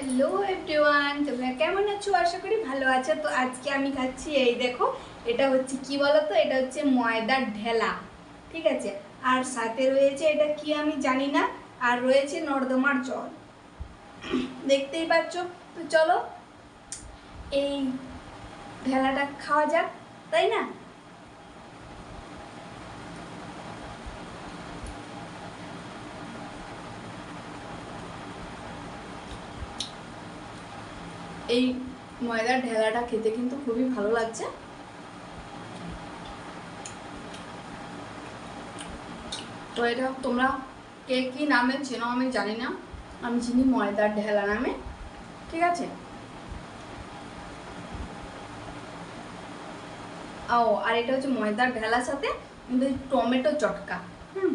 Hello everyone তোমরা কেমন আছো? আশা করি ভালো আছো। তো আজকে আমি খাচ্ছি এই দেখো, এটা হচ্ছে কি বলো তো এটা হচ্ছে ময়দার ঢেলা। ঠিক আছে? আর সাথে রয়েছে এটা কি আমি জানি না। আর রয়েছে নর্দমার জল। দেখতেই পাচ্ছ? তো চলো, এই ঢেলাটা খাওয়া যাক, তাই না? এই ময়দার ঢেলাটা খেতে কিন্তু খুবই ভালো লাগছে। তো এটা তোমরা কে কী নামে চেনো আমি জানি না। আমি চিনি ময়দার ঢেলা নামে। ঠিক আছে? ও, আর এটা হচ্ছে ময়দার ঢেলার সাথে টমেটো চটকা। হুম।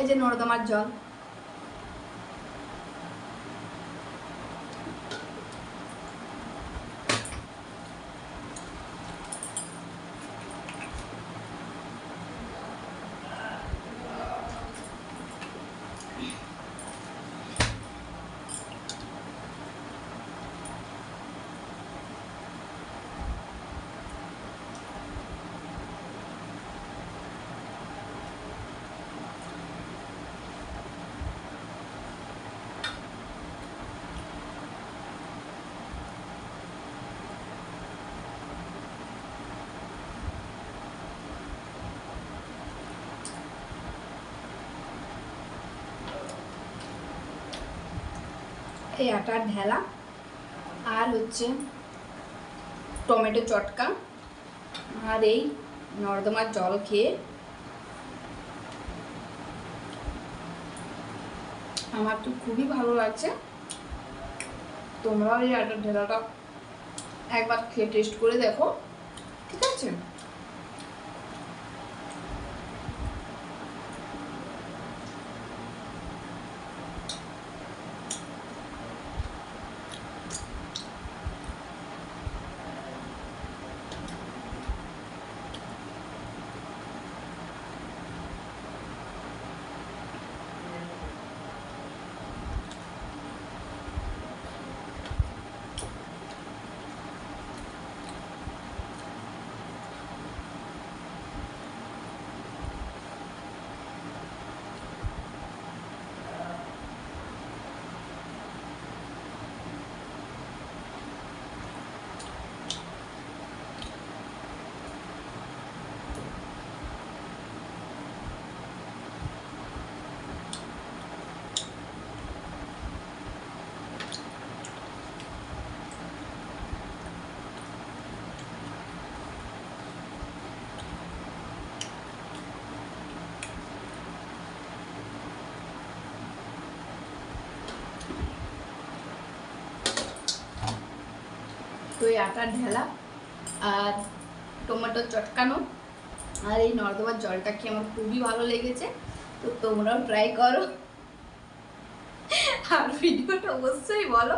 এই যে নর্দমার জল। এই আটার ঢেলা আর হচ্ছে টমেটো চটকা আর এই নর্দমার জল খেয়ে আমার তো খুবই ভালো লাগছে। তোমরাও এই আটার ঢেলাটা একবার খেয়ে টেস্ট করে দেখো ঠিক আছে তো এই আটার ঢেলা আর টমেটো চটকানো। আর এই নর্দমার জলটা খেয়ে আমার খুবই ভালো লেগেছে। তো তোমরাও ট্রাই করো। আর ভিডিওটা অবশ্যই বলো।